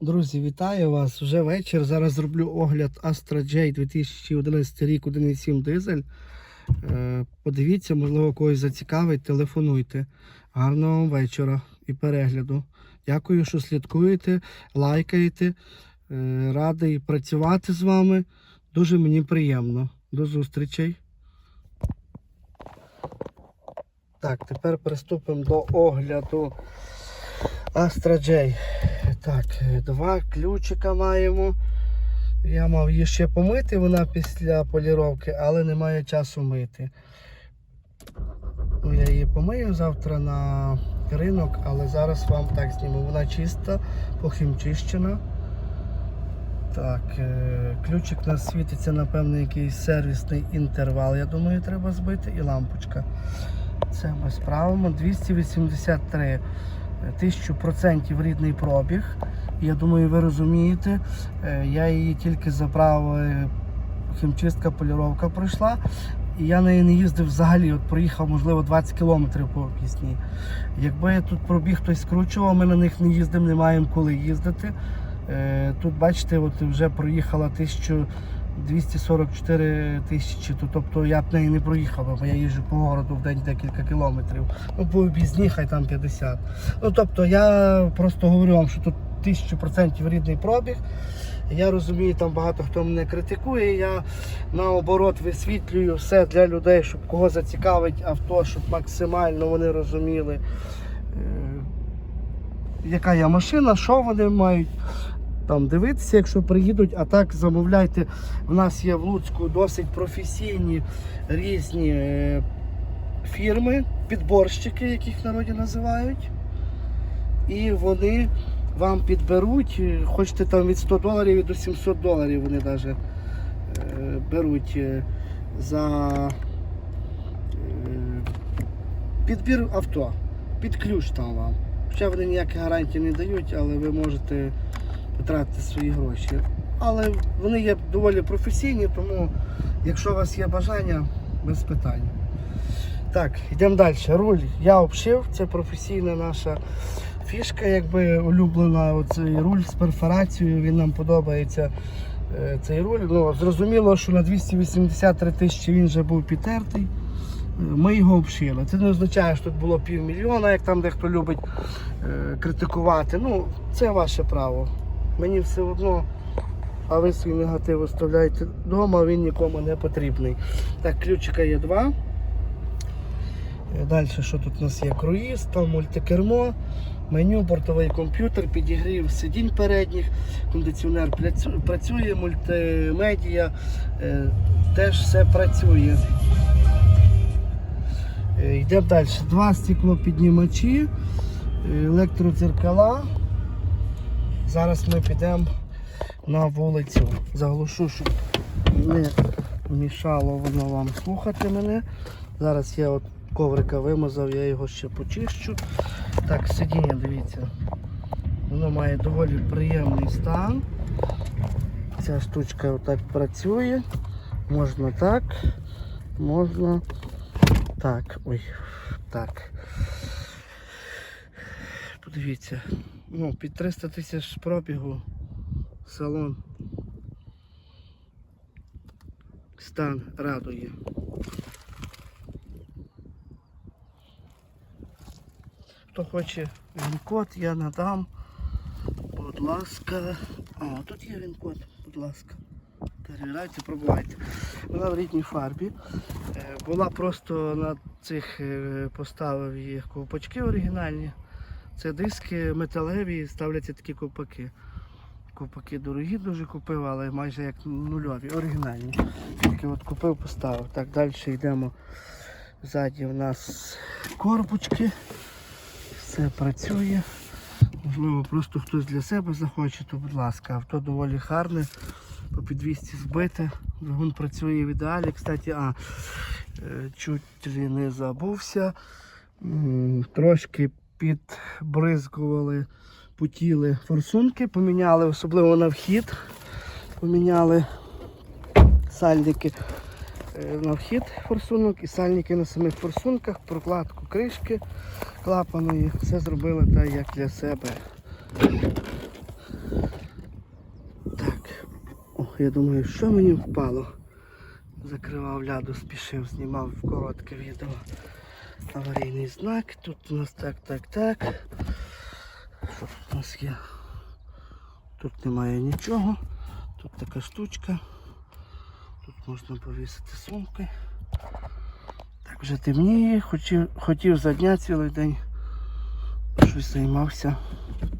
Друзі, вітаю вас. Вже вечір. Зараз зроблю огляд Astra J 2011 рік 1.7 дизель. Е, Подивіться, можливо, когось зацікавить, телефонуйте. Гарного вам вечора і перегляду. Дякую, що слідкуєте, лайкаєте. Е, Радий працювати з вами. Дуже мені приємно. До зустрічей. Так, тепер приступимо до огляду Astra J. Так, е, два ключика маємо. Я мав її ще помити, вона після поліровки, але немає часу мити. Ну, Я її помию завтра на ринок, але зараз вам так зніму. Вона чиста, похімчищена. Так, е, ключик у нас світиться, напевно, якийсь сервісний інтервал. Я думаю, треба збити і лампочка. Це ми справимо. 283 тисячу процентів рідний пробіг. Я думаю, ви розумієте. Е, Я її тільки забрав, е, хімчистка, поліровка пройшла. І я неї не їздив взагалі. От проїхав, можливо, 20 кілометрів по пісні. Якби я тут пробіг хтось скручував, ми на них не їздимо, не маємо коли їздити. Е, Тут, бачите, от вже проїхала 1244 тисячі, то, тобто я б неї не проїхав, бо я їжджу по городу в день декілька кілометрів. Ну, по об'їзні хай там 50. Ну, тобто я просто говорю вам, що тут 1000% рідний пробіг. Я розумію, там багато хто мене критикує. Я наоборот висвітлюю все для людей, щоб кого зацікавить авто, щоб максимально вони розуміли, е, яка я машина, що вони мають там дивитися, якщо приїдуть. А так замовляйте. У нас є в Луцьку досить професійні різні е, фірми, підборщики, яких в народі називають. І вони вам підберуть, е, хочете там від 100 доларів і до 700 доларів вони навіть е, беруть за підбір авто, під ключ там вам. Хоча вони ніякі гарантії не дають, але ви можете потратити свої гроші. Але вони є доволі професійні, тому якщо у вас є бажання, без питань. Так, йдемо далі. Руль я обшив, це професійна наша фішка, якби улюблена. Оцей руль з перфорацією, він нам подобається. е, Цей руль. Ну, зрозуміло, що на 283 тисячі він вже був підтертий. Е, Ми його обшили. Це не означає, що тут було півмільйона, як там дехто любить е, критикувати. Ну, це ваше право. Мені все одно, а ви свій негатив оставляєте вдома, він нікому не потрібний. Так, ключика є два. Далі, що тут у нас є круїз, там мультикермо, меню, бортовий комп'ютер, підігрів сидінь передніх, кондиціонер працює, мультимедіа е, теж все працює. Е, Йдемо далі. Два стеклопіднімачі, е, електродзеркала. Зараз ми підемо на вулицю. Заглушу, щоб не мішало воно вам слухати мене. Зараз я от коврика вимазав, я його ще почищу. Так, сидіння, дивіться. Воно має доволі приємний стан. Ця штучка отак працює. Можна так, можна так. Ой, так. Подивіться. Ну, під 300 тисяч пробігу салон. Стан радує. Хто хоче він-код, я надам. Будь ласка. А, тут є він-код, будь ласка. Перевіряйте, пробувайте. Вона в рідній фарбі. Е, Була просто на цих е, поставив їх ковпачки оригінальні. Це диски металеві, ставляться такі ковпаки. Ковпаки дорогі дуже купив, але майже як нульові, оригінальні. Тільки от купив, поставив. Так, далі йдемо. Ззаді в нас корпочки. Все працює. Можливо, просто хтось для себе захоче, то будь ласка, авто доволі гарне, по підвісці збите. Двигун працює в ідеалі. Кстати, а, е, чуть не забувся. Трошки підбризкували, потіли форсунки, поміняли, особливо на вхід. Поміняли сальники е, на вхід форсунок і сальники на самих форсунках, прокладку кришки клапаної. Все зробили так, як для себе. Я думаю, що мені впало. Закривав ляду, спішив, знімав коротке відео. Аварійний знак. Тут у нас так, так, так. Тут у нас є? Тут немає нічого. Тут така штучка. Тут можна повісити сумки. Так вже темніє, хотів, хотів за дня цілий день щось займався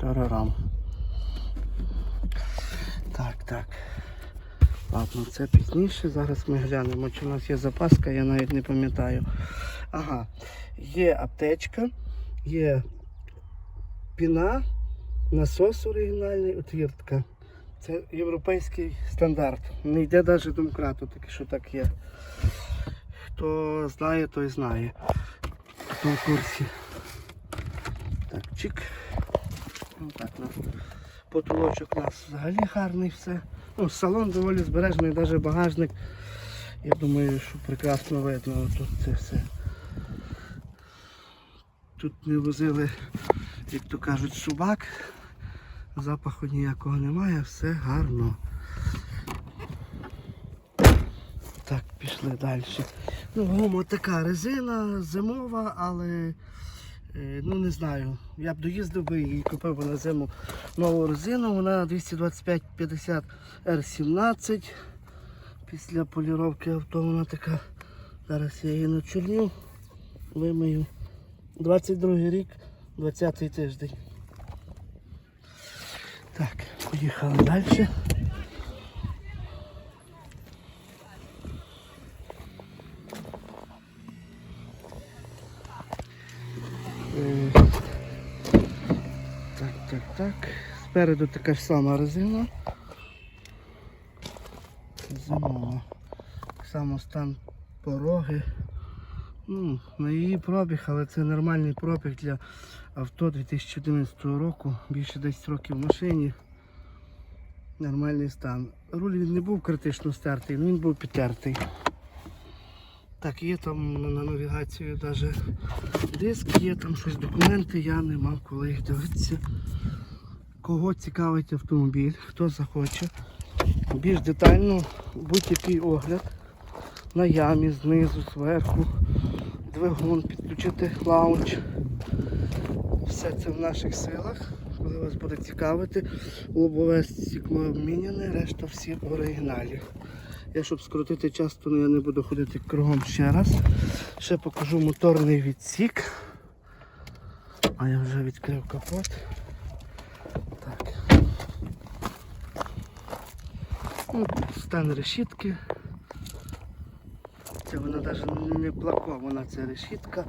терором. Так, так. Ладно, це пізніше. Зараз ми глянемо, чи у нас є запаска, я навіть не пам'ятаю. Ага, є аптечка, є піна, насос оригінальний, отвіртка. Це європейський стандарт. Не йде навіть домкрату, таке що так є. Хто знає, той знає. Хто в курсі. Так, чик. Ну, так, у нас потолочок у нас взагалі гарний все. Ну, салон доволі збережений, навіть багажник. Я думаю, що прекрасно видно тут це все. Тут не возили, як то кажуть, собак. Запаху ніякого немає, все гарно. Так, пішли далі. Ну, гума така резина зимова, але е, ну не знаю. Я б доїздив би і купив би на зиму нову резину. Вона 225-50 R17. Після поліровки авто вона така. Зараз я її начорню, вимию. 22 рік, 20 тиждень. Так, поїхали далі. Е, Так, так, так. Спереду така ж сама резина. Зимова. Само стан пороги. На її пробіг, але це нормальний пробіг для авто 2011 року. Більше 10 років в машині. Нормальний стан. Руль він не був критично стертий, але він був підтертий. Так, є там на навігацію навіть диск, є там щось документи, я не мав коли їх дивитися. Кого цікавить автомобіль, хто захоче. Більш детально будь-який огляд на ямі, знизу, зверху, двигун, підключити лаунч. Все це в наших силах. Коли вас буде цікавити, лобове стекло обміняне, решта всі в оригіналі. Я щоб скоротити час, то я не буду ходити кругом ще раз. Ще покажу моторний відсік. А я вже відкрив капот. Так. Ну, стан решітки. Це вона навіть не блокована, це решітка,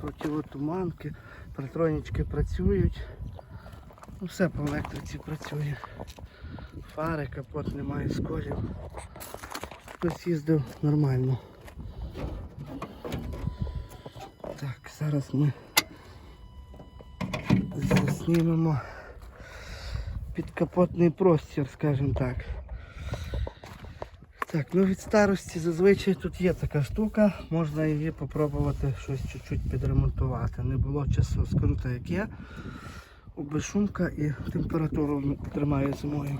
противотуманки, протронічки працюють. Ну, все по електриці працює. Фари, капот немає сколів. Хтось їздив нормально. Так, зараз ми знімемо підкапотний простір, скажімо так. Так, ну від старості зазвичай тут є така штука, можна її спробувати щось чуть-чуть підремонтувати. Не було часу, скажу так як є. Безшумка і температуру тримає зимою.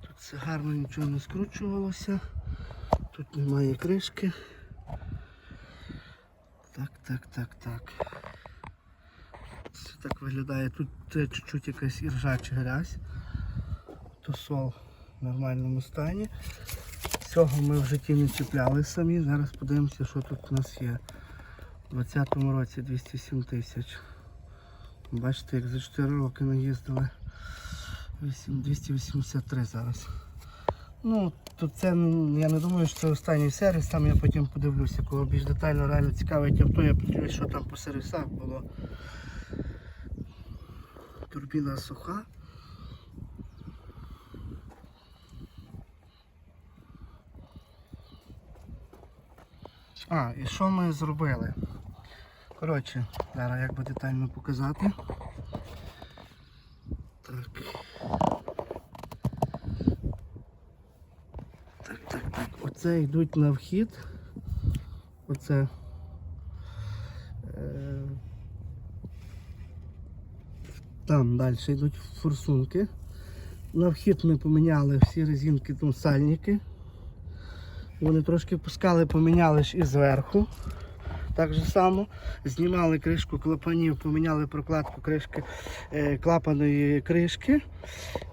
Тут все гарно нічого не скручувалося. Тут немає кришки. Так, так, так, так. Це так виглядає. Тут чуть-чуть якась іржача грязь. Тусол в нормальному стані. Цього ми в житті не чіпляли самі. Зараз подивимося, що тут у нас є. У 2020 році 207 тисяч. Бачите, як за 4 роки ми їздили. 283 зараз. Ну, тут це я не думаю, що це останній сервіс, там я потім подивлюся, кого більш детально реально цікавить авто, я подивлюсь, що там по сервісах було. Турбіна суха. А, і що ми зробили? Коротше, зараз як би детально показати. Так. Так, так, так. Оце йдуть на вхід. Оце. Е, Там далі йдуть форсунки. На вхід ми поміняли всі резинки, ну, сальники. Вони трошки пускали, поміняли ж і зверху. Так же само. Знімали кришку клапанів, поміняли прокладку кришки, е, клапаної кришки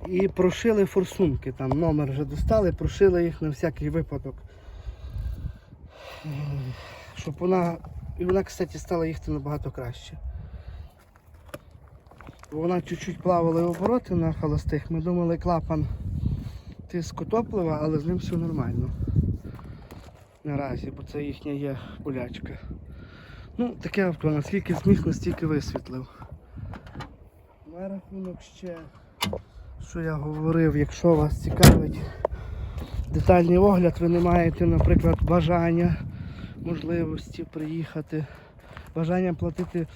і прошили форсунки. Там номер вже достали, прошили їх на всякий випадок. Щоб вона. І вона, кстати, стала їхати набагато краще. Вона чуть-чуть плавала обороти на холостих. Ми думали клапан тиску топлива, але з ним все нормально. Наразі, бо це їхня є болячка. Ну, таке авто, наскільки зміг, настільки висвітлив. На рахунок ще, що я говорив, якщо вас цікавить детальний огляд, ви не маєте, наприклад, бажання, можливості приїхати, бажання платити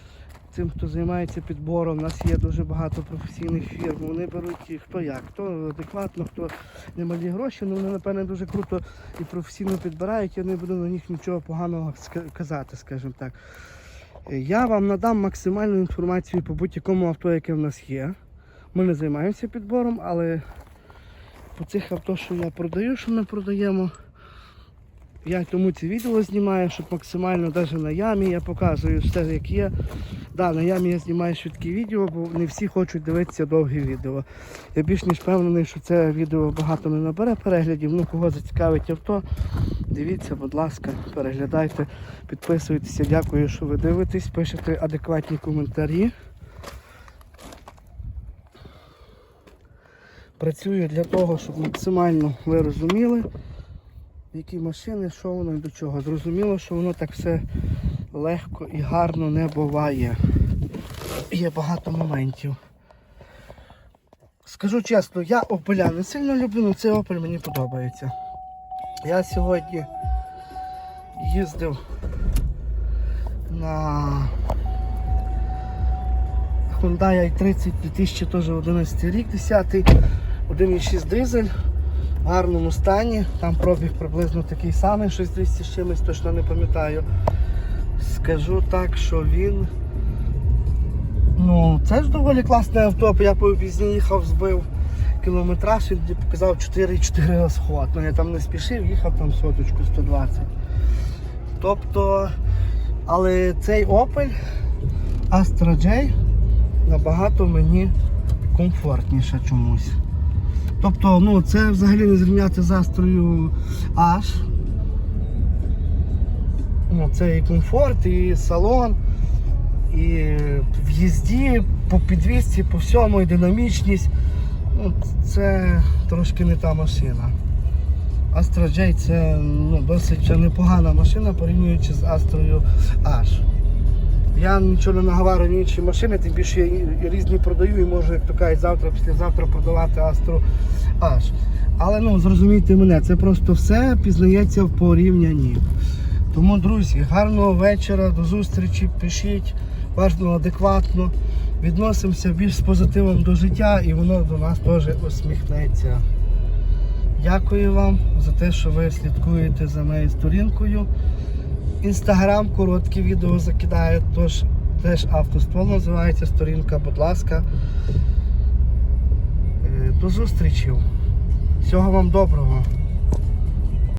цим, хто займається підбором. У нас є дуже багато професійних фірм. Вони беруть хто як, хто адекватно, хто немалі гроші, але вони, напевне, дуже круто і професійно підбирають, я не буду на них нічого поганого казати, скажімо так. Е, Я вам надам максимальну інформацію по будь-якому авто, яке в нас є. Ми не займаємося підбором, але по цих авто, що я продаю, що ми продаємо, я тому ці відео знімаю, щоб максимально навіть на ямі я показую все, як є. Да, на ямі я знімаю швидкі відео, бо не всі хочуть дивитися довгі відео. Я більш ніж впевнений, що це відео багато не набере переглядів. Ну, кого зацікавить авто, дивіться, будь ласка, переглядайте, підписуйтеся. Дякую, що ви дивитесь, пишете адекватні коментарі. Працюю для того, щоб максимально ви розуміли, які машини, що воно і до чого. Зрозуміло, що воно так все легко і гарно не буває. Є багато моментів. Скажу чесно, я Опеля не сильно люблю, але цей Opel мені подобається. Я сьогодні їздив на Hyundai i30 2011 рік, 10 1,6 дизель гарному стані. Там пробіг приблизно такий самий, щось 200 з чимось, точно не пам'ятаю. Скажу так, що він. Ну, це ж доволі класне авто, я по пізні їхав, збив кілометраж, він показав 4,4 розход. Ну я там не спішив, їхав там соточку 120. Тобто, але цей Opel Astra J набагато мені комфортніше чомусь. Тобто, ну це взагалі не зрівняти з Астрою H. Ну, це і комфорт, і салон, і в їзді, по підвісці, по всьому, і динамічність. Ну, це трошки не та машина. Astra J це ну, досить непогана машина, порівнюючи з Астрою H. Я нічого не наговорю ні інші машини, тим більше я різні продаю і можу, як то кажуть, завтра, післязавтра продавати Астру H. Але ну, зрозумійте мене, це просто все пізнається в порівнянні. Тому, друзі, гарного вечора, до зустрічі, пишіть, важливо адекватно. Відносимося більш з позитивом до життя і воно до нас теж усміхнеться. Дякую вам за те, що ви слідкуєте за моєю сторінкою. Інстаграм короткі відео закидаю, тож теж автоствол називається сторінка, будь ласка. Е, До зустрічі. Всього вам доброго.